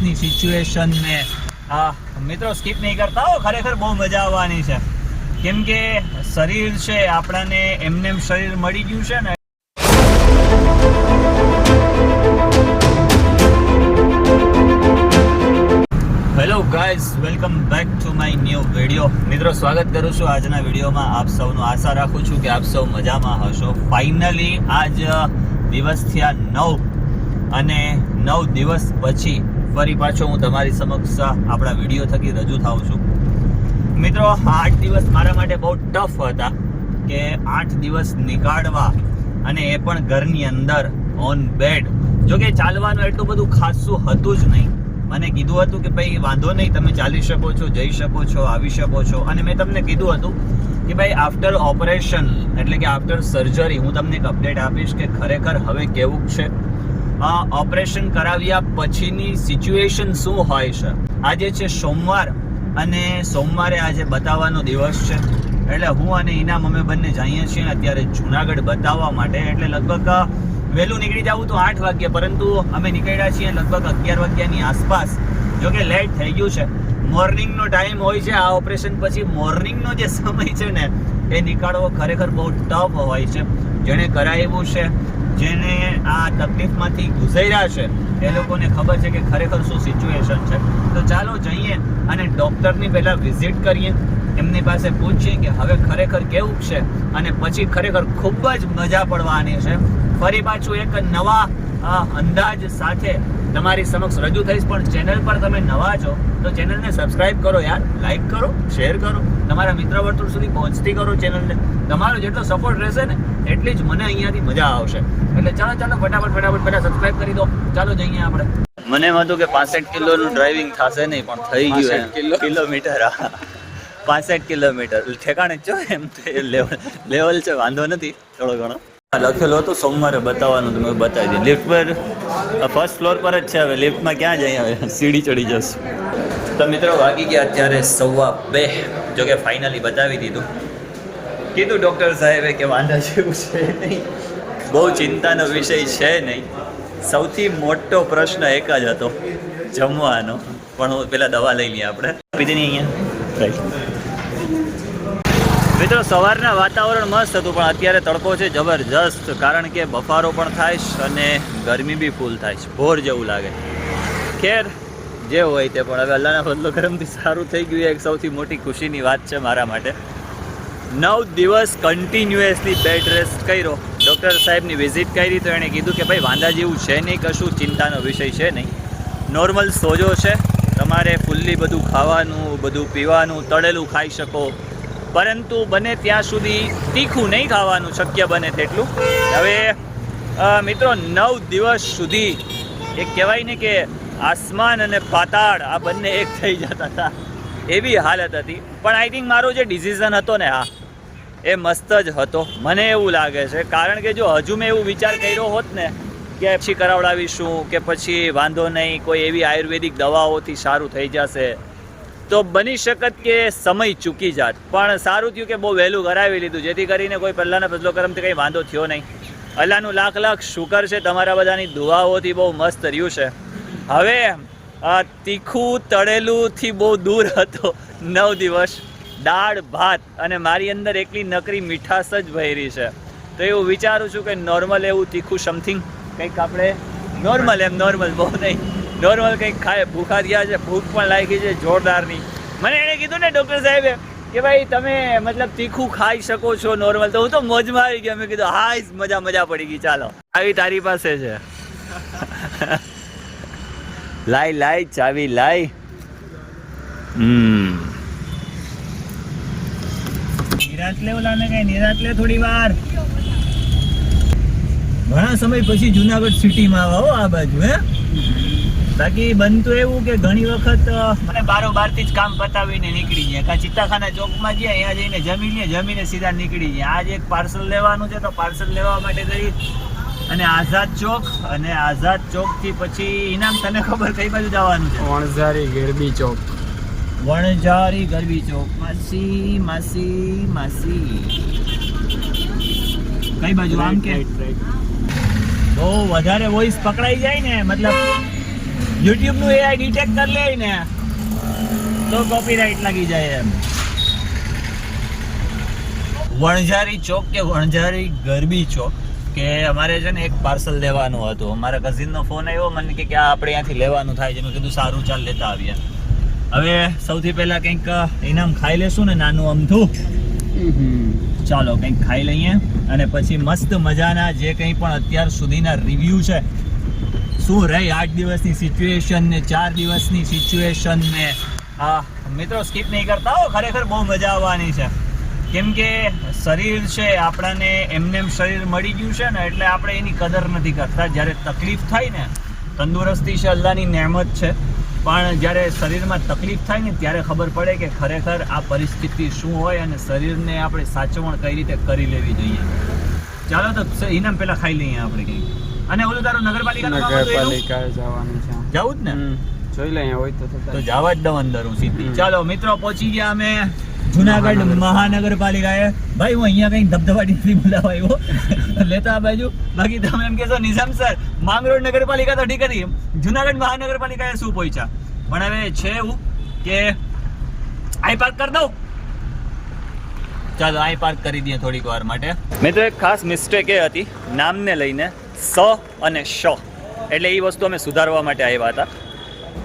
દિવસની સિચ્યુએશન ને. આ મિત્રો સ્કીપ નહીં કરતા હો, ખરેખર બહુ મજા આવવાની છે. કેમ કે શરીર છે, આપણાને એમને શરીર મળી ગયું છે ને. Hello guys welcome back to my new video મિત્રો, સ્વાગત કરું છું આજના વિડીયોમાં. આપ સૌનું આશા રાખું છું કે આપ સૌ મજામાં હશો. ફાઇનલી આજ દિવસ થયા નવ. અને નવ દિવસ પછી ફરી પાછો હું તમારી સમક્ષ આપણા વીડિયો થકી રજૂ થાઉં છું. મિત્રો, આઠ દિવસ મારા માટે બહુ ટફ હતા કે આઠ દિવસ નીકાળવા અને એ પણ ઘરની અંદર ઓન બેડ જો કે ચાલવાનું એટલું બધું ખાસું હતું જ નહીં. મને કીધું હતું કે ભાઈ, વાંધો નહીં, તમે ચાલી શકો છો, જઈ શકો છો, આવી શકો છો. અને મેં તમને કીધું હતું કે ભાઈ આફ્ટર ઓપરેશન એટલે કે આફ્ટર સર્જરી હું તમને એક અપડેટ આપીશ કે ખરેખર હવે કેવું છે? ઓપરેશન કરાવ્યા પછીની સિચ્યુએશન શું હોય છે? આજે છે સોમવાર અને સોમવારે આજે બતાવવાનો દિવસ છે. એટલે હું અને ઇનામ અમે બંને જઈએ છીએ અત્યારે જુનાગઢ બતાવવા માટે. એટલે લગભગ વહેલું નીકળી જવું તો આઠ વાગ્યે, પરંતુ અમે નીકળ્યા છીએ લગભગ અગિયાર વાગ્યાની આસપાસ. જો કે લેટ થઈ ગયું છે. મોર્નિંગનો ટાઈમ હોય છે આ ઓપરેશન પછી મોર્નિંગનો જે સમય છે ને એ નીકાળવો ખરેખર બહુ ટફ હોય છે. જેણે કરાવ્યું છે, જેને આ તકલીફમાંથી ગુજર્યા છે, એ લોકોને ખબર છે કે ખરેખર શું સિચ્યુએશન છે. તો ચાલો જઈએ અને ડૉક્ટરની પહેલાં વિઝિટ કરીએ. એમની પાસે પૂછીએ કે હવે ખરેખર કેવું છે અને પછી ખરેખર ખૂબ જ મજા પડવાની છે. ફરી પાછું એક નવા અંદાજ સાથે તમારી સમક્ષ રજૂ થઈશ. પણ ચેનલ પર તમે નવા છો, તો ચેનલને સબસ્ક્રાઈબ કરો યાર. લાઈક કરો શેર કરો. તમારા મિત્ર વર્તુળ સુધી પહોંચતી કરો ચેનલને. તમારો જેટલો સપોર્ટ રહેશે ને એટલી જ મને અહીંયાથી મજા આવશે. એટલે ચાલો ચાલો ફટાફટ ફટાફટ પહેલાં સબસ્ક્રાઇબ કરી દો. ચાલો જઈએ આપણે. મને એમ હતું કે પાસઠ કિલોનું ડ્રાઇવિંગ થશે નહીં પણ થઈ ગયું કિલોમીટર પાસઠ કિલોમીટર. ઠેકાણે છો એમ લેવલ છે વાંધો નથી. થોડો ઘણો. લખેલું હતું સોમવારે બતાવવાનું તમે બતાવી દીધું. લિફ્ટ પર ફર્સ્ટ ફ્લોર પર જ છે હવે. લિફ્ટમાં ક્યાં જઈએ હવે? સીડી ચડી જશું. તો મિત્રો વાગી ગયા અત્યારે સવા બે. જો કે ફાઇનલી બતાવી દીધું. કીધું ડૉક્ટર સાહેબે કે વાંધા જેવું છે નહીં. બહુ ચિંતાનો વિષય છે નહીં. સૌથી મોટો પ્રશ્ન એક જ હતો જમવાનો. પણ હું પેલા દવા લઈ લઈએ આપણે. પીધી નહીં અહીંયા? મિત્રો સવારના વાતાવરણ મસ્ત હતું પણ અત્યારે તડકો છે જબરજસ્ત કારણ કે બફારો પણ થાય અને ગરમી બી ફૂલ થાય છે. ભોર જેવું લાગે. ખેર જે હોય તે, પણ હવે અલ્લાહના બદલો કરમથી સારું થઈ ગયું એક સૌથી મોટી ખુશીની વાત છે મારા માટે. નવ દિવસ કન્ટિન્યુઅસલી બેડ રેસ્ટ કર્યો. ડૉક્ટર સાહેબની વિઝિટ કરી તો એણે કીધું કે ભાઈ, વાંધા જેવું છે નહીં, કશું ચિંતાનો વિષય છે નહીં. નોર્મલ સોજો છે. તમારે ફૂલ્લી બધું ખાવાનું, બધું પીવાનું, તળેલું ખાઈ શકો. પરંતુ બને ત્યાં સુધી તીખું નહીં ખાવાનું શક્ય બને તેટલું. હવે મિત્રો, નવ દિવસ સુધી. એક કહેવાય ને કે આસમાન અને પાતાળ, આ બંને એક થઈ જતા હતા. એવી હાલત હતી. પણ આઈ થિંક મારો જે ડિસિઝન હતો ને હા એ મસ્ત જ હતો. મને એવું લાગે છે. કારણ કે જો હજુ મેં એવું વિચાર કર્યો હોત ને, કે પછી કરાવડાવીશું, કે પછી વાંધો નહીં, કોઈ એવી આયુર્વેદિક દવાઓથી સારું થઈ જશે, તો બની શકત કે સમય ચૂકી જાત. પણ સારું થયું કે બહુ વહેલું કરાવી લીધું. જેથી કરીને કોઈ પહેલાંના બદલો કરમથી કંઈ વાંધો થયો નહીં. અલ્લાહનું લાખ લાખ શુકર છે. તમારા બધાની દુઆઓથી બહુ મસ્ત રહ્યું છે. હવે આ તીખું તળેલુંથી બહુ દૂર હતો. નવ દિવસ, દાળ, ભાત અને મારી અંદર એકલી નકરી મીઠાશ જ ભરી છે. તો એવું વિચારું છું કે નોર્મલ એવું તીખું સમથિંગ કંઈક આપણે નોર્મલ એમ નોર્મલ બહુ નહીં. નોર્મલ કંઈક ખાય. ભૂખા થયા છે, ભૂખ પણ લાગી છે, જોરદારની. મને એણે કીધું ને ડૉક્ટર સાહેબે કે ભાઈ તમે મતલબ તીખું ખાઈ શકો છો નોર્મલ તો હું તો મોજમાં આવી ગયો. મેં કીધું હા મજા મજા પડી ગઈ. ચાલો. આવી તારી પાસે છે. લાઈ લાય ચાવી લાય આ બાજુ, હે? બાકી બનતું એવું કે ઘણી વખત મને બારો બારથી જ કામ પતાવીને નીકળી જાય કાં ચિત્તાખાના ચોકમાં ગયા, અહીંયા જઈને જમી જમીને સીધા નીકળી જાય આજે એક પાર્સલ લેવાનું છે તો પાર્સલ લેવા માટે કરી અને આઝાદ ચોક અને આઝાદ ચોકથી પછી ઇનામ તને ખબર કઈ બાજુ જવાનું છે? વણઝારી ગરબી ચોક. વણઝારી ગરબી ચોક. માસી માસી માસી. કઈ બાજુ આમ કે. બહુ વધારે વોઇસ પકડાઈ જાય ને મતલબ યુટ્યુબનું એઆઈ ડિટેક્ટ કરી લે ને તો કોપીરાઈટ લાગી જાય એમ. વણઝારી ચોક કે વણઝારી ગરબી ચોક? કે અમારે છે ને એક પાર્સલ લેવાનું હતું. અમારા કઝિનનો ફોન આવ્યો મને કે કે આ આપણે અહીંયાથી લેવાનું થાય છે. મેં કીધું સારું ચાલ લેતા આવીએ. હવે સૌથી પહેલા કંઈક ઇનામ ખાઈ લેશું ને નાનું અમથું. ચાલો કંઈક ખાઈ લઈએ. અને પછી મસ્ત મજાના જે કંઈ પણ અત્યાર સુધીના રિવ્યૂ છે શું રહી આઠ દિવસની સિચ્યુએશન ને ચાર દિવસની સિચ્યુએશન ને. હા મિત્રો સ્કીપ નહીં કરતા હો. ખરેખર બહુ મજા આવવાની છે. કેમ કે શરીર છે આપણાને એમને શરીર મળી ગયું છે ને એટલે આપણે એની કદર નથી કરતા. જ્યારે તકલીફ થાય ને તંદુરસ્તી છે અલ્લાહની નહેમત છે. પણ જ્યારે શરીરમાં તકલીફ થાય ને ત્યારે ખબર પડે કે ખરેખર આ પરિસ્થિતિ શું હોય અને શરીરને આપણે સાચવણ કઈ રીતે કરી લેવી જોઈએ. ચાલો તો ઇનામ પેલા ખાઈ લઈએ આપણે કઈ અને ઓલું તારું નગરપાલિકા જવાનું છે. જવું જ ને? જોઈ લઈએ હોય તો તો જવા જ દઉં અંદર હું સીધી. ચાલો મિત્રો પહોંચી ગયા અમે. જુનાગઢ મહાનગરપાલિકા. મહાનગરપાલિકાએ. ભાઈ, હું અહીંયા કઈ ધબધબા નથી બોલાવા લેતા આ બાજુ. બાકી તમે એમ કહેશો, નિઝામ સર, માંગરોળ નગરપાલિકા તો ઠીક હતી. જુનાગઢ મહાનગરપાલિકાએ શું પહોંચ્યા પણ હવે છે એવું કે આઈ પાર્ક કરી દઉં. ચાલો, આઈ પાર્ક કરી દઈએ થોડીક વાર માટે. મેં તો એક ખાસ મિસ્ટેક એ હતી. નામને લઈને સ અને શ. એટલે એ વસ્તુ અમે સુધારવા માટે આવ્યા હતા.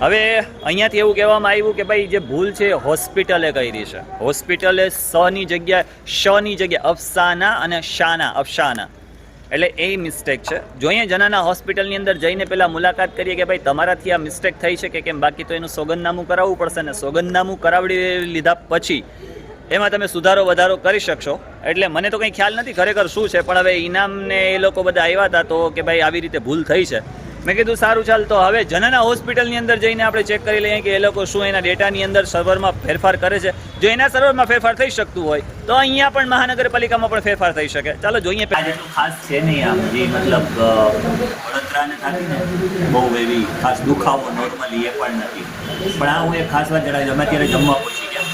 હવે અહીંયાથી એવું કહેવામાં આવ્યું કે ભાઈ, જે ભૂલ છે હોસ્પિટલે કરી છે. હોસ્પિટલે સની જગ્યાએ શની જગ્યાએ, અફસાના અને શાના, અફસાના. એટલે એ મિસ્ટેક છે. જોઈએ જનાના હોસ્પિટલની અંદર જઈને પહેલાં મુલાકાત કરીએ કે ભાઈ, તમારાથી આ મિસ્ટેક થઈ છે કે કેમ? બાકી તો એનું સોગંદનામું કરાવવું પડશે ને સોગંદનામું કરાવડી લીધા પછી એમાં તમે સુધારો વધારો કરી શકશો. એટલે મને તો કંઈ ખ્યાલ નથી, ખરેખર શું છે? પણ હવે ઇનામને એ લોકો બધા આવ્યા હતા તો કે ભાઈ, આવી રીતે ભૂલ થઈ છે. મેં કીધું, સારું, ચાલ, તો હવે જનના હોસ્પિટલની અંદર જઈને આપણે ચેક કરી લઈએ કે એ લોકો શું એના ડેટાની અંદર સર્વરમાં ફેરફાર કરે છે. જો એના સર્વરમાં ફેરફાર થઈ શકતું હોય, તો અહીંયા પણ મહાનગરપાલિકામાં પણ ફેરફાર થઈ શકે. ચાલો, જોઈએ આજે ખાસ છે નહીં આમ મતલબ બહુ એવી ખાસ દુખાવો નોર્મલી એ પણ નથી. પણ આ હું એક ખાસ વાત જણાવી અમે અત્યારે જમવા પહોંચી ગયા.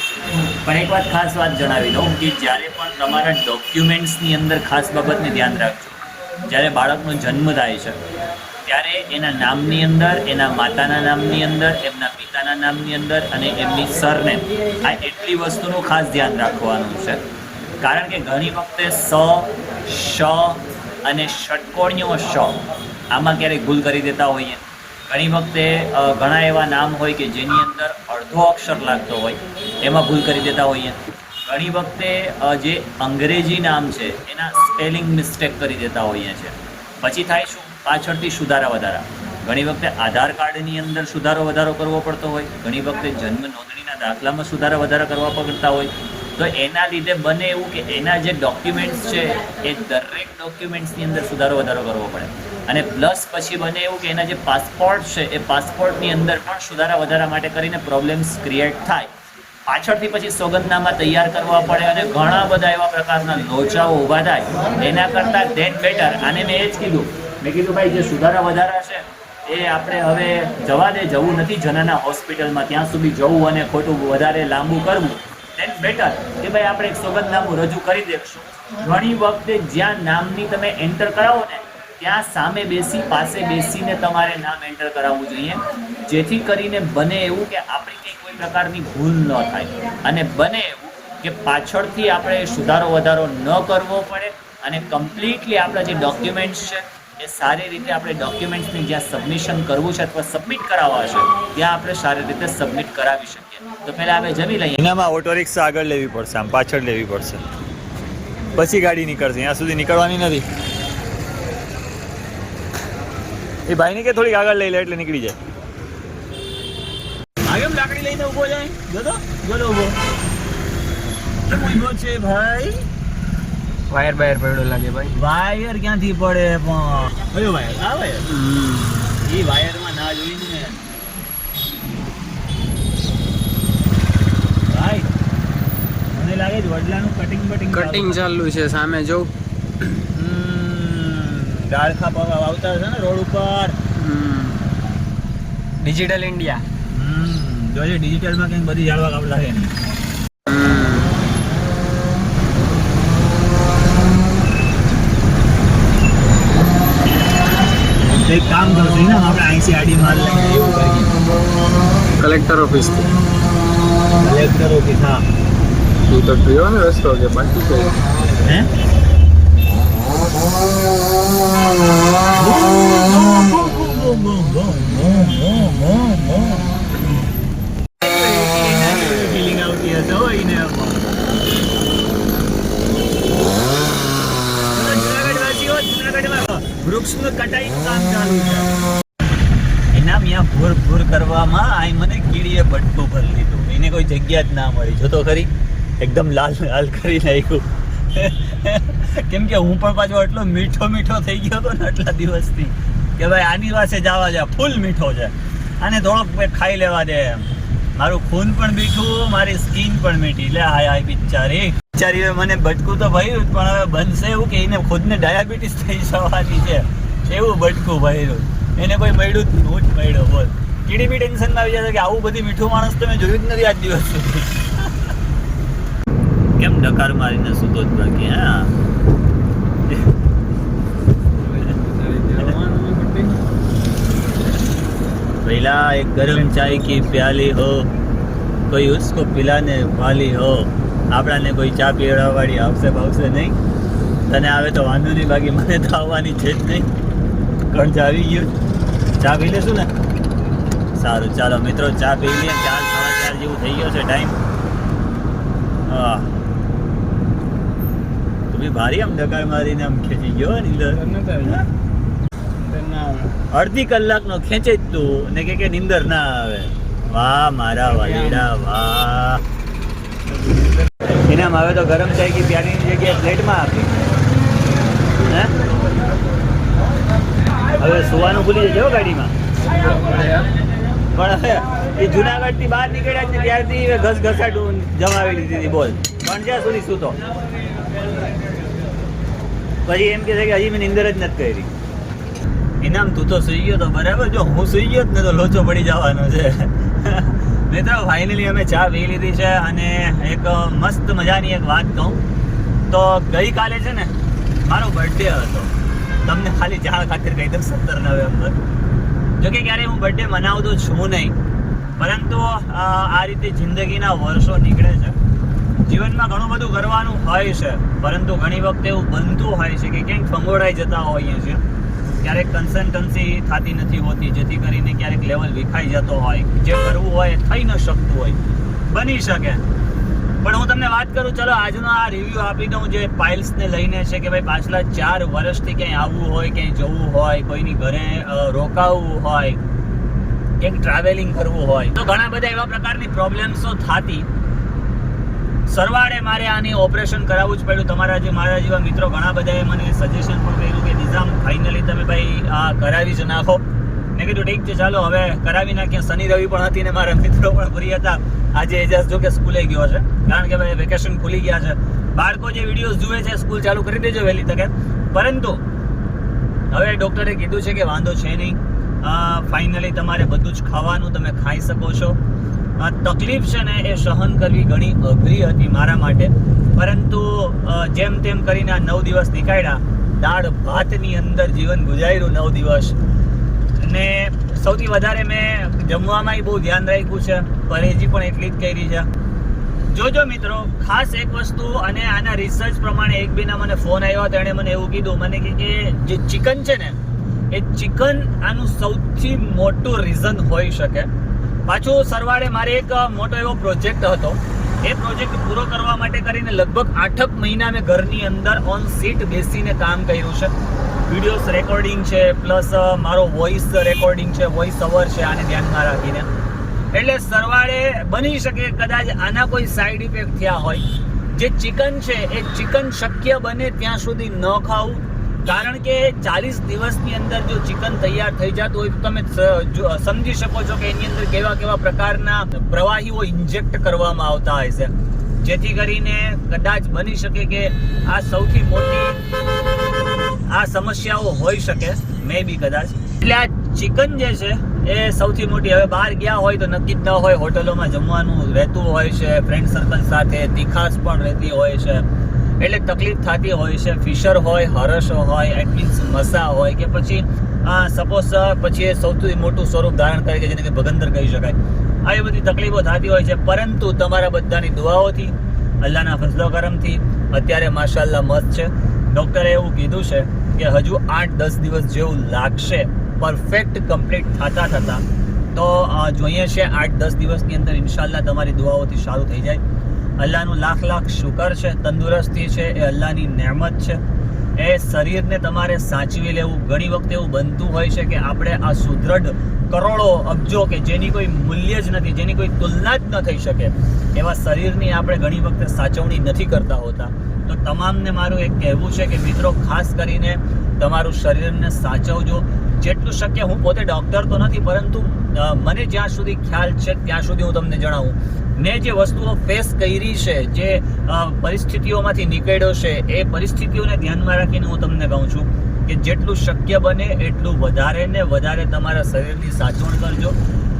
પણ એક વાત ખાસ વાત જણાવી દઉં કે જ્યારે પણ તમારા ડોક્યુમેન્ટ્સની અંદર ખાસ બાબતને ધ્યાન રાખજો. જ્યારે બાળકનો જન્મ થાય છે ત્યારે એના નામની અંદર, એના માતાના નામની અંદર, એમના પિતાના નામની અંદર અને એમની સરને આ એટલી વસ્તુનું ખાસ ધ્યાન રાખવાનું છે. કારણ કે ઘણી વખતે સ, શ અને ષટકોણીઓ શ આમાં ક્યારેક ભૂલ કરી દેતા હોઈએ. ઘણી વખતે ઘણા એવા નામ હોય કે જેની અંદર અડધો અક્ષર લાગતો હોય, એમાં ભૂલ કરી દેતા હોઈએ. ઘણી વખતે જે અંગ્રેજી નામ છે, એના સ્પેલિંગ મિસ્ટેક કરી દેતા હોઈએ છે. પછી થાય શું? પાછળથી સુધારા વધારા. ઘણી વખતે આધાર કાર્ડની અંદર સુધારો વધારો કરવો પડતો હોય. ઘણી વખતે જન્મ નોંધણીના દાખલામાં સુધારા વધારા કરવા પડતા હોય. તો એના લીધે બને એવું કે એના જે ડોક્યુમેન્ટ્સ છે, એ દરેક ડોક્યુમેન્ટ્સની અંદર સુધારો વધારો કરવો પડે. અને પ્લસ પછી બને એવું કે એના જે પાસપોર્ટ છે, એ પાસપોર્ટની અંદર પણ સુધારા વધારા માટે કરીને પ્રોબ્લેમ્સ ક્રિએટ થાય. પાછળથી પછી સોગંદનામા તૈયાર કરવા પડે અને ઘણા બધા એવા પ્રકારના લોચાઓ ઊભા થાય. એના કરતાં ડેટ બેટર આને મેં એ જ કીધું. મેં કીધું, ભાઈ, જે સુધારા વધારા છે, એ આપણે હવે જવા દે જવું નથી જનાના હોસ્પિટલમાં. ત્યાં સુધી જવું અને ખોટું વધારે લાંબુ કરવું ધેન બેટર કે ભાઈ, આપણે એક સોગંદનામું રજૂ કરી દેશું ઘણી વખતે જ્યાં નામની તમે એન્ટર કરાવો ને, ત્યાં સામે બેસી, પાસે બેસીને તમારે નામ એન્ટર કરાવવું જોઈએ. જેથી કરીને બને એવું કે આપણી કંઈ કોઈ પ્રકારની ભૂલ ન થાય. અને બને એવું કે પાછળથી આપણે સુધારો વધારો ન કરવો પડે અને કમ્પ્લીટલી આપણા જે ડોક્યુમેન્ટ્સ છે એ સારી રીતે આપણે ડોક્યુમેન્ટ્સને જ્યાં સબમિશન કરવું છે અથવા સબમિટ કરાવવા છે ત્યાં આપણે સારી રીતે સબમિટ કરાવી શકીએ. તો પહેલાં આપણે જમી લઈએ. એનામાં ઓટો રિક્ષા આગળ લેવી પડશે આમ પાછળ લેવી પડશે. પછી ગાડી નીકળશે ત્યાં સુધી નીકળવાની નથી. એ ભાઈને કે થોડીક આગળ લઈ લે એટલે નીકળી જાય. આગળ લાકડી લઈને ઊભો જાય? જો તો જો ઊભો ઊભો છે ભાઈ? વાયર બાયર પડ્યો લાગે ભાઈ. વાયર ક્યાંથી પડે પણ? કયો વાયર આ વાયર એ વાયરમાં ના જોઈને ભાઈ મને લાગે છે વડલાનું કટિંગ બટિંગ કટિંગ ચાલુ. છે સામે જો. ડાળખા પગ આવતા છે ને રોડ ઉપર. ડિજિટલ ઇન્ડિયા જોજે ડિજિટલમાં કંઈક બધી જાળવા કાપડ લાગે નહીં. તો એક કામ કરશું ને આપણે અહીંથી આડી માર લઈને એવું કરીએ કલેક્ટર ઓફિસ કલેક્ટર ઓફિસ હા એ તો ગયો ને રસ્તો કે બાકી છે હે ફિલિંગ આવતી હશે હો એને વૃક્ષનું કટાઈ કામ ચાલુ છે. એના ત્યાં ભૂર ભૂર કરવામાં આ મને કીડીએ બટકું ભર લીધું. એને કોઈ જગ્યા જ ના મળી. જોતો ખરી, એકદમ લાલ લાલ કરી નાખ્યું. કેમ કે હું પણ પાછો એટલો મીઠો મીઠો થઈ ગયો હતો ને આટલા દિવસથી, કે ભાઈ આની પાસે જવા જા ફૂલ મીઠો છે. આને થોડોક ખાઈ લેવા દે. એમ મારું ખૂન પણ મીઠું, મારી સ્કિન પણ મીઠી. લે, હાય હાય, બિચારી. હવે મને બટકું તો ભર્યું પણ હવે બનશે એવું કે એને ખુદને ડાયાબિટીસ થઈ જવાની છે. એવું બટકું ભર્યું? એને કોઈ મળ્યું જ હું જ મળ્યો, બોલ. કીડી બી ટેન્શનમાં આવી જાય કે આવું બધી મીઠું માણસ તો મેં જોયું જ નથી આજ દિવસ સુધી. કેમ ડકાર મારીને સૂતો જ બાકી હા. પહેલા એક ગરમ ચાય કી પ્યાલી હો, કોઈ ઉસકો પિલાને વાલી હો. આપણાને કોઈ ચા પીવડાવવાળી આવશે ભાવશે નહીં. તને આવે તો વાંધો નહીં બાકી મને તો આવવાની છે જ નહીં. કણ આવી ગયું? ચા પી લેશું ને? સારું ચાલો મિત્રો ચા પી લઈએ. ચાર સાડા ચાર જેવું થઈ ગયો છે ટાઈમ હા. તું બી ભારી આમ ડકાર મારીને આમ ખેંચી ગયો નીંદર અડધી કલાકનો ખેંચે જ તું ને કે કે નીંદર ના આવે. વાહ મારા વાલીડા વાહ. ઇનામ હવે તો ગરમ થાય કી પ્યારીની જગ્યાએ પ્લેટમાં આપી. હવે સુવાનું ભૂલી જજો ગાડીમાં. પણ હવે એ જુનાગઢથી બહાર નીકળ્યા છે ત્યારથી ઘસ ઘસાટું જમાવી લીધી હતી બોલ. પણ જ્યાં સુધી સૂતો. પછી એમ કે છે કે હજી મેં નિંદર જ નથી કરી. ઇનામ તું તો સુઈ ગયો તો બરાબર. જો હું સુઈ ગયો જ ને તો લોચો પડી જવાનો છે. મિત્રો ફાઇનલી અમે ચા પી લીધી છે અને એક મસ્ત મજાની એક વાત કહું. તો ગઈકાલે છે ને, મારો બર્થડે હતો. તમને ખાલી જાણ ખાતર કહી દઉં, સત્તર નવેમ્બર. જો કે ક્યારે હું બર્થડે મનાવતો છું નહીં, પરંતુ આ રીતે જિંદગીના વર્ષો નીકળે છે. જીવનમાં ઘણું બધું કરવાનું હોય છે, પરંતુ ઘણી વખતે એવું બનતું હોય છે કે ક્યાંક ફંગોળાઈ જતા હોઈએ છીએ. ક્યારેક કન્સલ્ટન્સી થતી નથી હોતી, જેથી કરીને ક્યારેક લેવલ વિખાઈ જતો હોય. જે કરવું હોય થઈ ન શકતું હોય. બની શકે. પણ હું તમને વાત કરું, ચલો આજનો આ રિવ્યુ આપી દઉં જે પાઇલ્સને લઈને છે કે ભાઈ પાછલા ચાર વર્ષથી ક્યાંય આવવું હોય, ક્યાંય જવું હોય, કોઈની ઘરે રોકાવવું હોય કંઈક ટ્રાવેલિંગ કરવું હોય. તો ઘણા બધા એવા પ્રકારની પ્રોબ્લેમ્સો થતી સરવાળે મારે આની ઓપરેશન કરાવવું જ પડ્યું. તમારા જે મારા જેવા મિત્રો ઘણા બધાએ મને સજેશન પણ કર્યું કે નિઝામ ફાઇનલી તમે ભાઈ આ કરાવી જ નાખો. મેં કીધું, ઠીક છે, ચાલો, હવે કરાવી નાખીએ. શનિ રવિ પણ હતી ને મારા મિત્રો પણ ફ્રી હતા. આજે એજાસ જો કે સ્કૂલે ગયો છે. કારણ કે ભાઈ વેકેશન ખુલી ગયા છે. બાળકો જે વિડીયોઝ જુએ છે સ્કૂલ ચાલુ કરી દેજો વહેલી તકે. પરંતુ, હવે ડૉક્ટરે કીધું છે કે વાંધો છે નહીં. ફાઇનલી તમારે બધું જ ખાવાનું તમે ખાઈ શકો છો. આ તકલીફ છે ને એ સહન કરવી ઘણી અઘરી હતી મારા માટે. પરંતુ જેમ તેમ કરીને આ નવ દિવસ નીકાળ્યા, દાળ ભાતની અંદર જીવન ગુજાર્યું નવ દિવસ. અને સૌથી વધારે મેં જમવામાં બહુ ધ્યાન રાખ્યું છે, પરેજી પણ એટલી જ કરી છે. જોજો મિત્રો, ખાસ એક વસ્તુ અને આના રિસર્ચ પ્રમાણે એક બેના મને ફોન આવ્યો તેણે મને એવું કીધું, મને કે જે ચિકન છે ને, એ ચિકન આનું સૌથી મોટું રીઝન હોઈ શકે. પાછું સરવાળે મારે એક મોટો એવો પ્રોજેક્ટ હતો. એ પ્રોજેક્ટ પૂરો કરવા માટે કરીને લગભગ આઠક મહિના મેં ઘરની અંદર ઓન સીટ બેસીને કામ કર્યું છે. વિડીયોઝ રેકોર્ડિંગ છે પ્લસ મારો વોઇસ રેકોર્ડિંગ છે વોઇસ અવર છે, આને ધ્યાનમાં રાખીને. એટલે સરવાળે બની શકે, કદાચ આના કોઈ સાઈડ ઇફેક્ટ થયા હોય. જે ચિકન છે, એ ચિકન શક્ય બને ત્યાં સુધી ન ખાવું. કારણ કે ચાલીસ દિવસની અંદર જો ચિકન તૈયાર થઈ જતું હોય તો તમે સમજી શકો છો કે એની અંદર કેવા કેવા પ્રકારના પ્રવાહીઓ ઇન્જેક્ટ કરવામાં આવતા હોય છે. જેથી કરીને કદાચ બની શકે કે આ સૌથી મોટી આ સમસ્યાઓ હોઈ શકે મે બી કદાચ. એટલે આ ચિકન જે છે, એ સૌથી મોટી હવે બહાર ગયા હોય તો નક્કી જ ન હોય, હોટલોમાં જમવાનું રહેતું હોય છે ફ્રેન્ડ સર્કલ સાથે તીખાશ પણ રહેતી હોય છે. એટલે તકલીફ થતી હોય છે, ફિશર હોય, હરસો હોય, એટ મસા હોય કે પછી, આ સપોઝ પછી એ સૌથી મોટું સ્વરૂપ ધારણ કરે કે જેને કે ભગંદર કહી શકાય. આવી બધી તકલીફો થતી હોય છે, પરંતુ તમારા બધાની દુઆઓથી અલ્લાહના ફસલો કરમથી અત્યારે માશાલ્લાહ મસ્ત છે. ડૉક્ટરે એવું કીધું છે કે હજુ આઠ દસ દિવસ જેવું લાગશે, પરફેક્ટ કમ્પ્લીટ થતા થતાં, તો જોઈએ છે આઠ દસ દિવસની અંદર ઇન્શાલ્લાહ તમારી દુઆઓથી સારું થઈ જાય. અલ્લાહનું લાખ લાખ શુકર છે, તંદુરસ્તી છે, એ અલ્લાહની નહેમત છે. એ શરીરને તમારે સાચવી લેવું. ઘણી વખતે એવું બનતું હોય છે કે આપણે આ સુદૃઢ કરોડો અબજો કે જેની કોઈ મૂલ્ય જ નથી, જેની કોઈ તુલના જ ન થઈ શકે, એવા શરીરની આપણે ઘણી વખતે સાચવણી નથી કરતા હોતા. તો તમામને મારું એક કહેવું છે કે મિત્રો, ખાસ કરીને તમારું શરીરને સાચવજો. જેટલું શક્ય હું પોતે ડૉક્ટર તો નથી, પરંતુ મને જ્યાં સુધી ખ્યાલ છે, ત્યાં સુધી હું તમને જણાવું. મેં જે વસ્તુઓ ફેસ કરી છે, જે પરિસ્થિતિઓમાંથી નીકળ્યો છે, એ પરિસ્થિતિઓને ધ્યાનમાં રાખીને હું તમને કહું છું કે જેટલું શક્ય બને એટલું વધારે ને વધારે તમારા શરીરની સાચવણ કરજો.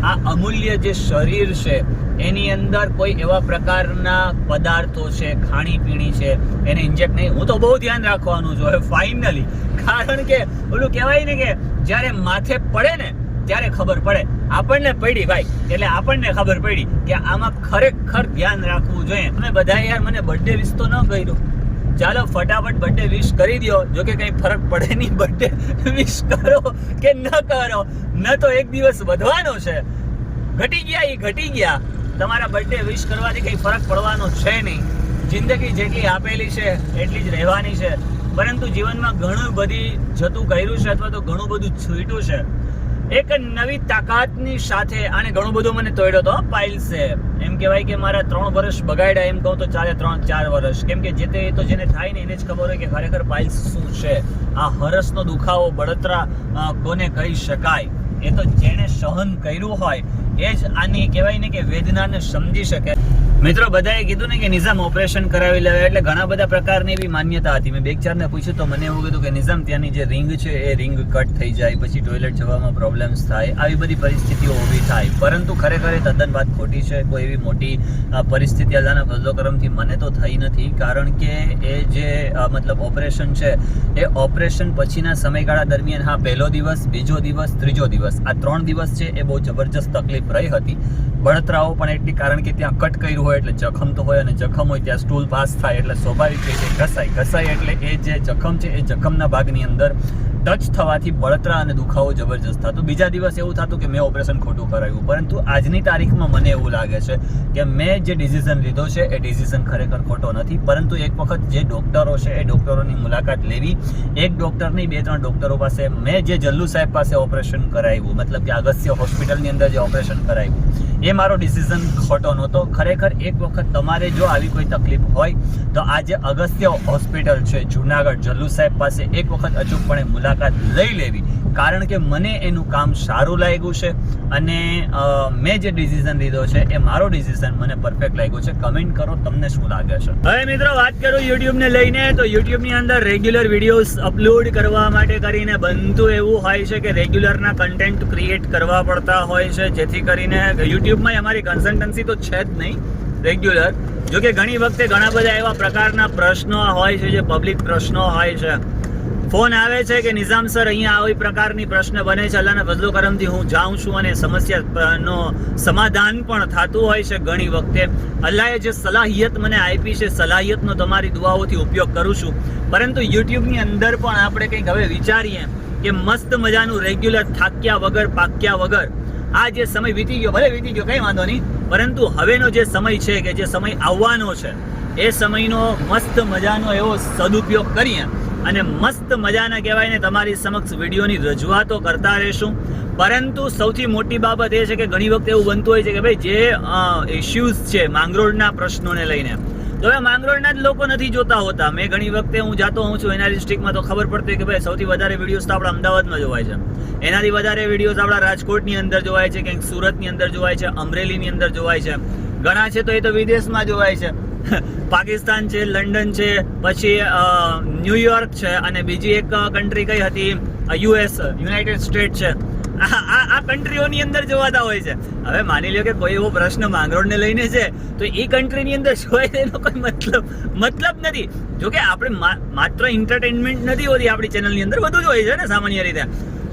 આ અમૂલ્ય જે શરીર છે, એની અંદર કોઈ એવા પ્રકારના પદાર્થો છે, ખાણીપીણી છે, એને ઇન્જેક્ટ નહીં. હું તો બહુ ધ્યાન રાખવાનું છું. હવે ફાઇનલી કારણ કે, ઓલું કહેવાય ને કે જ્યારે માથે પડે ને, ત્યારે ખબર પડે. આપણને પડી ભાઈ. એટલે આપણને ખબર પડી કે આમાં ખરેખર ધ્યાન રાખવું જોઈએ. તમે બધા યાર મને બર્થડે વિશ તો ન કર્યું. ચાલો ફટાફટ બર્થડે વિશ કરી દો જો કે કંઈ ફરક પડે નહીં બર્થડે વિશ કરો કે ન કરો. ન તો એક દિવસ વધવાનો છે. ઘટી ગયા એ ઘટી ગયા. તમારા બર્થડે વિશ કરવાથી કંઈ ફરક પડવાનો છે નહીં. જિંદગી જેટલી આપેલી છે, એટલી જ રહેવાની છે. પરંતુ જીવનમાં ઘણું બધી જતું કર્યું છે અથવા તો ઘણું બધું છૂટ્યું છે. એક નવી તાકાતની સાથે આને ઘણું બધું મને તોડ્યો હતો પાઇલ્સે એમ કહેવાય કે મારા ત્રણ વર્ષ બગાડ્યા, એમ કહું તો ચાલે ત્રણ, ચાર વર્ષ. કેમ કે જે તે તો જેને થાય ને એને જ ખબર હોય કે ખરેખર પાઇલ્સ શું છે. આ હરસનો દુખાવો બળતરા કોને કહી શકાય? એ તો જેણે સહન કર્યું હોય. એ જ આની કહેવાય ને કે વેદનાને સમજી શકે. મિત્રો, બધાએ કીધું ને કે નિઝામ ઓપરેશન કરાવી લેવાય એટલે ઘણા બધા પ્રકારની એવી માન્યતા હતી. મેં બે ચારને પૂછ્યું તો મને એવું કીધું કે નિઝામ, ત્યાંની જે રિંગ છે એ રિંગ કટ થઈ જાય, પછી ટોયલેટ જવામાં પ્રોબ્લેમ્સ થાય, આવી બધી પરિસ્થિતિઓ ઊભી થાય. પરંતુ ખરેખર એ તદ્દન વાત ખોટી છે. કોઈ એવી મોટી પરિસ્થિતિ અલ્લાહના ફઝલો કરમથી મને તો થઈ નથી. કારણ કે એ જે મતલબ ઓપરેશન છે, એ ઓપરેશન પછીના સમયગાળા દરમિયાન, હા, પહેલો દિવસ, બીજો દિવસ, ત્રીજો દિવસ, આ ત્રણ દિવસ છે એ બહુ જબરજસ્ત તકલીફ રહી હતી. બળતરાઓ પણ એટલી, કારણ કે ત્યાં કટ કર્યું હોય એટલે જખમ તો હોય અને જખમ હોય ત્યાં સ્ટૂલ પાસ થાય એટલે સ્વાભાવિક રીતે ઘસાય ઘસાય એટલે એ જે જખમ છે, એ જખમના ભાગની અંદર ટચ થવાથી બળતરા અને દુખાવો જબરજસ્ત થતો. બીજા દિવસ એવું થતું કે મેં ઓપરેશન ખોટું કરાવ્યું. પરંતુ આજની તારીખમાં મને એવું લાગે છે કે મેં જે ડિસિઝન લીધો છે, એ ડિસિઝન ખરેખર ખોટો નથી. પરંતુ એક વખત જે ડૉક્ટરો છે, એ ડૉક્ટરોની મુલાકાત લેવી. એક ડોક્ટર બે, ત્રણ ડૉક્ટરો પાસે મેં જે જલ્લુ સાહેબ પાસે ઓપરેશન કરાવ્યું, મતલબ કે અગસ્ત્ય હોસ્પિટલની અંદર જે ઓપરેશન કરાવ્યું, એ મારો ડિસિઝન ખોટો નહોતો. ખરેખર એક વખત તમારે જો આવી કોઈ તકલીફ હોય, તો આ જે અગસ્ત્ય હોસ્પિટલ છે, જુનાગઢ. જલ્લુ સાહેબ પાસે એક વખત અચૂકપણે મુલાકાત લઈ લેવી. કારણ કે મને એનું કામ સારું લાગ્યું છે અને મેં જે ડિસિઝન લીધો છે એ મારો ડિસિઝન મને પરફેક્ટ લાગ્યો છે. કમેન્ટ કરો, તમને શું લાગે છે? હવે મિત્રો, વાત કરું યુટ્યુબ ને લઈને, તો યુટ્યુબની અંદર રેગ્યુલર વિડીયોઝ અપલોડ કરવા માટે કરીને બનતું એવું હોય છે કે રેગ્યુલરના કન્ટેન્ટ ક્રિએટ કરવા પડતા હોય છે. જેથી કરીને યુટ્યુબમાં અમારી કન્સલ્ટન્સી તો છે જ નહીં રેગ્યુલર જો કે ઘણી વખતે ઘણા બધા એવા પ્રકારના પ્રશ્નો હોય છે, જે પબ્લિક પ્રશ્નો હોય છે. ફોન આવે છે કે નિઝામ સર, અહીંયા આવી પ્રકારની પ્રશ્ન બને છે. અલ્લાના ફજલો કરમથી હું જાઉં છું અને સમસ્યાનો સમાધાન પણ થતું હોય છે ઘણી વખતે. અલ્લાએ જે સલાહિયત મને આપી છે, સલાહિયતનો તમારી દુઆઓથી ઉપયોગ કરું છું. પરંતુ યુટ્યુબની અંદર પણ આપણે કંઈક હવે વિચારીએ કે મસ્ત મજાનું રેગ્યુલર થાક્યા વગર, પાક્યા વગર. આ જે સમય વીતી ગયો, ભલે વીતી ગયો, કંઈ વાંધો નહીં. પરંતુ હવેનો જે સમય છે કે જે સમય આવવાનો છે, એ સમયનો મસ્ત મજાનો એવો સદુપયોગ કરીએ. અને મસ્ત મજાના કહેવાય ને તમારી સમક્ષ વિડીયોની રજૂઆતો કરતા રહેશું. પરંતુ સૌથી મોટી બાબત એ છે કે ઘણી વખત એવું બનતું હોય છે કે ભાઈ જે ઇશ્યુઝ છે માંગરોળના પ્રશ્નોને લઈને. તો હવે માંગરોળના જ લોકો નથી જોતા હોતા. મેં ઘણી વખતે હું જાતો હોઉં છું એના ડિસ્ટ્રિક્ટમાં તો ખબર પડતી કે ભાઈ સૌથી વધારે વિડીયોઝ તો આપણા અમદાવાદમાં જોવાય છે. એનાથી વધારે વિડીયોઝ આપણા રાજકોટની અંદર જોવાય છે, ક્યાંક સુરતની અંદર જોવાય છે, અમરેલીની અંદર જોવાય છે. ઘણા છે તો એ તો વિદેશમાં જોવાય છે. પાકિસ્તાન છે, લંડન છે, પછી ન્યુયોર્ક છે અને બીજી એક કન્ટ્રી કઈ હતી? યુએસ યુનાઇટેડ સ્ટેટ છે. આ, આ- આ કન્ટ્રીઓની અંદર જોવાતા હોય છે. હવે માની લ્યો કે કોઈ એવો પ્રશ્ન માંગરોળને લઈને છે, તો એ કન્ટ્રીની અંદર જોવાય એનો કોઈ મતલબ મતલબ નથી. જો કે આપણે માત્ર એન્ટરટેનમેન્ટ નથી હોતી, આપણી ચેનલની અંદર, બધું જ હોય છે ને, સામાન્ય રીતે.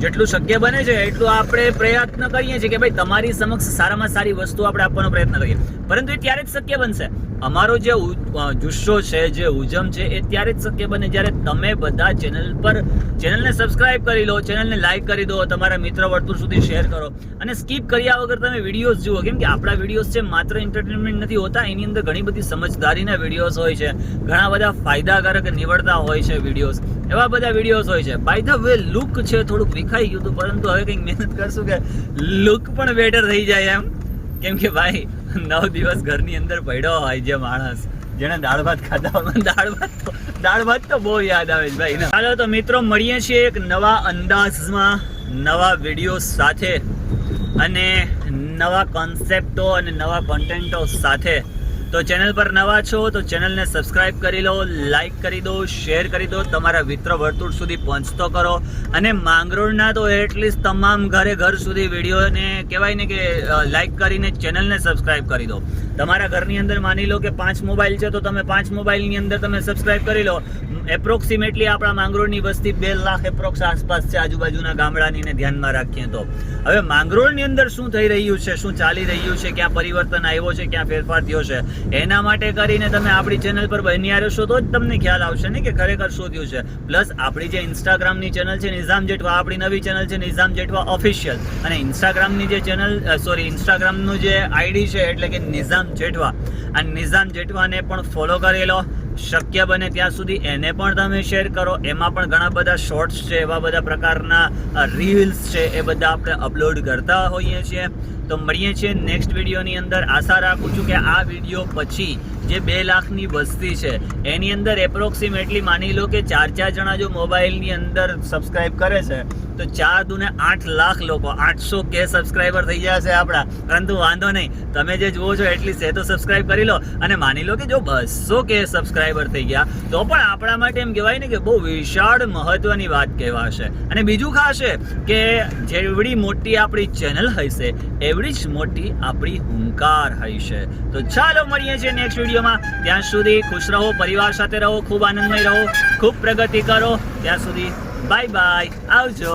જેટલું શક્ય બને છે, એટલું આપણે પ્રયત્ન કરીએ છીએ કે ભાઈ તમારી સમક્ષ સારામાં સારી વસ્તુ આપણે આપવાનો પ્રયત્ન કરીએ. પરંતુ એ ત્યારે જ શક્ય બનશે. અમારો જે જુસ્સો છે, જે ઉજમ છે, એ ત્યારે જ શક્ય બને જ્યારે તમે બધા ચેનલ પર, ચેનલને સબસ્ક્રાઇબ કરી લો, ચેનલને લાઈક કરી દો, તમારા મિત્ર વર્તુળ સુધી શેર કરો અને સ્કીપ કર્યા વગર તમે વિડીયોઝ જુઓ. કેમ કે આપણા વિડીયોઝ છે માત્ર એન્ટરટેનમેન્ટ નથી હોતા, એની અંદર ઘણી બધી સમજદારીના વિડીયોઝ હોય છે, ઘણા બધા ફાયદાકારક નીવડતા હોય છે વિડીયોઝ એવા બધા વિડીયોઝ હોય છે. બાય ધ વે લુક છે થોડુંક વિખાઈ ગયું હતું, પરંતુ હવે કંઈક મહેનત કરશું કે લુક પણ બેટર થઈ જાય એમ. કેમ કે ભાઈ, નવ દિવસ ઘરની અંદર પડ્યો હોય જે માણસ. જેને દાળ ભાત ખાધા હોય. દાળ ભાત દાળ ભાત તો બહુ યાદ આવે છે ભાઈ. ચાલો તો મિત્રો, મળીએ છીએ એક નવા અંદાજમાં, નવા વીડિયો સાથે અને નવા કોન્સેપ્ટો અને નવા કોન્ટેન્ટો સાથે. તો ચેનલ પર નવા છો તો ચેનલને સબસ્ક્રાઇબ કરી લો લાઈક કરી દો, શેર કરી દો, તમારા મિત્ર વર્તુળ સુધી પહોંચતો કરો. અને માંગરોળના તો એટલીસ્ટ તમામ ઘરે ઘર સુધી વિડીયોને કહેવાય ને કે લાઈક કરીને ચેનલને સબસ્ક્રાઇબ કરી દો. તમારા ઘરની અંદર માની લો કે પાંચ મોબાઈલ છે, તો તમે પાંચ મોબાઈલની અંદર તમે સબસ્ક્રાઇબ કરી લો. એપ્રોક્સિમેટલી આપણા માંગરોળની વસ્તી બે લાખ એપ્રોક્સ આસપાસ છે આજુબાજુના ગામડાની ને ધ્યાનમાં રાખીએ તો. હવે માંગરોળની અંદર શું થઈ રહ્યું છે, શું ચાલી રહ્યું છે, ક્યાં પરિવર્તન આવ્યો છે, ક્યાં ફેરફાર થયો છે, એના માટે કરીને તમે આપણી ચેનલ પર બન્યા રહેશો તો જ તમને ખ્યાલ આવશે ને કે ખરેખર શું થયું છે. પ્લસ આપણી જે ઇન્સ્ટાગ્રામની ચેનલ છે નિઝામ જેઠવા આપણી નવી ચેનલ છે નિઝામ જેઠવા ઓફિશિયલ અને ઇન્સ્ટાગ્રામની જે ચેનલ સોરી ઇન્સ્ટાગ્રામનું જે આઈડી છે, એટલે કે નિઝામ જેઠવા. આ નિઝામ જેઠવાને પણ ફોલો કરી લો શક્ય બને ત્યાં સુધી એને પણ તમે શેર કરો. એમાં પણ ઘણા બધા શોર્ટ્સ છે, એવા બધા પ્રકારના રીલ્સ છે, એ બધા આપણે અપલોડ કરતા હોઈએ છીએ. તો મળીએ છીએ નેક્સ્ટ વિડીયોની અંદર. આશા રાખું છું કે આ વીડિયો પછી જે બે લાખની વસ્તી છે, એની અંદર એપ્રોક્સિમેટલી માની લો કે ચાર ચાર જણા જો મોબાઈલની અંદર સબસ્ક્રાઈબ કરે છે તો ચાર દુને આઠ લાખ લોકો, આઠસો કે સબસ્ક્રાઈબર થઈ જશે આપણા. પરંતુ વાંધો નહીં, તમે જે જુઓ છો, એટલીસ્ટ એ તો સબસ્ક્રાઈબ કરી લો. અને માની લો કે જો બસો કે સબસ્ક્રાઈબર થઈ ગયા, તો પણ આપણા માટે એમ કહેવાય ને કે બહુ વિશાળ મહત્વની વાત કહેવાશે. અને બીજું ખાશે કે જેવડી મોટી આપણી ચેનલ હશે, એવડી જ મોટી આપણી હુંકાર હશે. તો ચાલો મળીએ છીએ નેક્સ્ટ વિડીયોમાં. ત્યાં સુધી ખુશ રહો, પરિવાર સાથે રહો, ખૂબ આનંદમય રહો, ખૂબ પ્રગતિ કરો. ત્યાં સુધી બાય બાય આવજો.